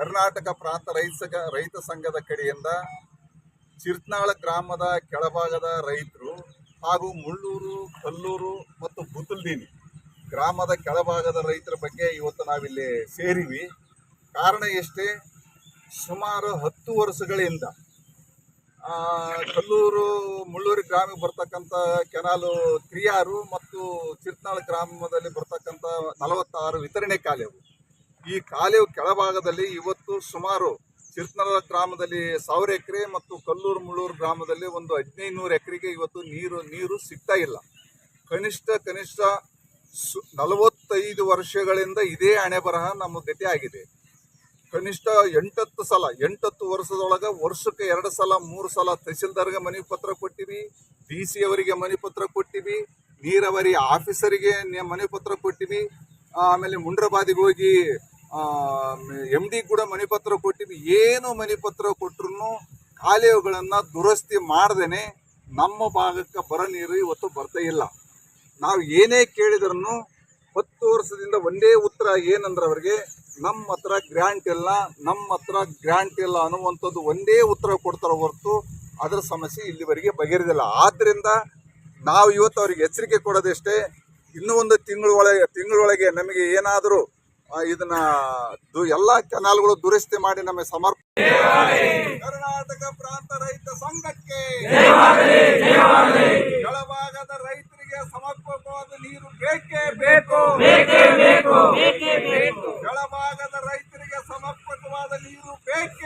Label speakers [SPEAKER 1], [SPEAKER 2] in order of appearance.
[SPEAKER 1] ಕರ್ನಾಟಕ ಪ್ರಾಂತ ರೈತ ರೈತ ಸಂಘದ ಕಡೆಯಿಂದ ಚಿರ್ತ್ನಾಳ ಗ್ರಾಮದ ಕೆಳಭಾಗದ ರೈತರು ಹಾಗೂ ಮುಳ್ಳೂರು, ಕಲ್ಲೂರು ಮತ್ತು ಬುತುಲ್ದೀನಿ ಗ್ರಾಮದ ಕೆಳಭಾಗದ ರೈತರ ಬಗ್ಗೆ ಇವತ್ತು ನಾವಿಲ್ಲಿ ಸೇರಿವಿ. ಕಾರಣ ಎಷ್ಟೇ? ಸುಮಾರು ಹತ್ತು ವರ್ಷಗಳಿಂದ ಕಲ್ಲೂರು, ಮುಳ್ಳೂರು ಗ್ರಾಮಕ್ಕೆ ಬರ್ತಕ್ಕಂಥ ಕೆನಾಲು ಕ್ರಿಯಾರು ಮತ್ತು ಚಿರ್ತ್ನಾಳ ಗ್ರಾಮದಲ್ಲಿ ಬರ್ತಕ್ಕಂಥ ನಲವತ್ತಾರು ವಿತರಣೆ ಕಾಲೆವು. ಈ ಕಾಲೇವು ಕೆಳಭಾಗದಲ್ಲಿ ಇವತ್ತು ಸುಮಾರು ಚಿರ್ತ್ನಾಳ ಗ್ರಾಮದಲ್ಲಿ ಸಾವಿರ ಎಕರೆ ಮತ್ತು ಕಲ್ಲೂರು ಮುಳ್ಳೂರು ಗ್ರಾಮದಲ್ಲಿ ಒಂದು ಹದಿನೈದು ನೂರು ಎಕರೆಗೆ ಇವತ್ತು ನೀರು ನೀರು ಸಿಗ್ತಾ ಇಲ್ಲ. ಕನಿಷ್ಠ ಕನಿಷ್ಠ ಸು, ನಲವತ್ತೈದು ವರ್ಷಗಳಿಂದ ಇದೇ ಹಣೆ ಬರಹ ನಮ್ಮ ಗತಿ ಆಗಿದೆ. ಕನಿಷ್ಠ ಎಂಟತ್ತು ಸಲ, ಎಂಟತ್ತು ವರ್ಷದೊಳಗೆ ವರ್ಷಕ್ಕೆ ಎರಡು ಸಲ, ಮೂರು ಸಲ ತಹಸೀಲ್ದಾರ್ಗೆ ಮನವಿ ಪತ್ರ ಕೊಟ್ಟಿವಿ, ಡಿ ಸಿ ಅವರಿಗೆ ಮನವಿ ಪತ್ರ ಕೊಟ್ಟಿವಿ, ನೀರಾವರಿ ಆಫೀಸರಿಗೆ ಮನವಿ ಪತ್ರ ಕೊಟ್ಟಿವಿ, ಆಮೇಲೆ ಮುಂಡ್ರಬಾದಿಗೆ ಹೋಗಿ ಎಂ ಡಿ ಕೂಡ ಮನೆಪತ್ರ ಪತ್ರ ಕೊಟ್ಟಿವಿ. ಏನು ಮನೆಪತ್ರ ಪತ್ರ ಕೊಟ್ಟರು ಕಾಲುವೆಗಳನ್ನು ದುರಸ್ತಿ ಮಾಡ್ದೇನೆ ನಮ್ಮ ಭಾಗಕ್ಕೆ ಬರ ನೀರು ಇವತ್ತು ಬರ್ತಾ ಇಲ್ಲ. ನಾವು ಏನೇ ಕೇಳಿದ್ರು ಹತ್ತು ವರ್ಷದಿಂದ ಒಂದೇ ಉತ್ತರ ಏನಂದ್ರೆ ಅವ್ರಿಗೆ, ನಮ್ಮ ಹತ್ರ ಗ್ರ್ಯಾಂಟ್ ಇಲ್ಲ, ನಮ್ಮ ಹತ್ರ ಗ್ರ್ಯಾಂಟ್ ಇಲ್ಲ ಅನ್ನುವಂಥದ್ದು ಒಂದೇ ಉತ್ತರ ಕೊಡ್ತಾರೆ ಹೊರತು ಅದರ ಸಮಸ್ಯೆ ಇಲ್ಲಿವರೆಗೆ ಬಗೆಹರಿದಿಲ್ಲ. ಆದ್ದರಿಂದ ನಾವು ಇವತ್ತು ಅವ್ರಿಗೆ ಎಚ್ಚರಿಕೆ ಕೊಡೋದಷ್ಟೇ, ಇನ್ನೂ ಒಂದು ತಿಂಗಳೊಳಗೆ ತಿಂಗಳೊಳಗೆ ನಮಗೆ ಏನಾದರೂ ಇದನ್ನ ಎಲ್ಲ ಕೆನಾಲ್ಗಳು ದುರಸ್ತಿ ಮಾಡಿ ನಮಗೆ ಸಮರ್ಪ ಕರ್ನಾಟಕ ಪ್ರಾಂತ ರೈತ ಸಂಘಕ್ಕೆ ಕೆಳಭಾಗದ ರೈತರಿಗೆ ಸಮರ್ಪಕವಾದ ನೀರು ಬೇಕೇ ಬೇಕು. ಕೆಳಭಾಗದ ರೈತರಿಗೆ ಸಮರ್ಪಕವಾದ ನೀರು ಬೇಕು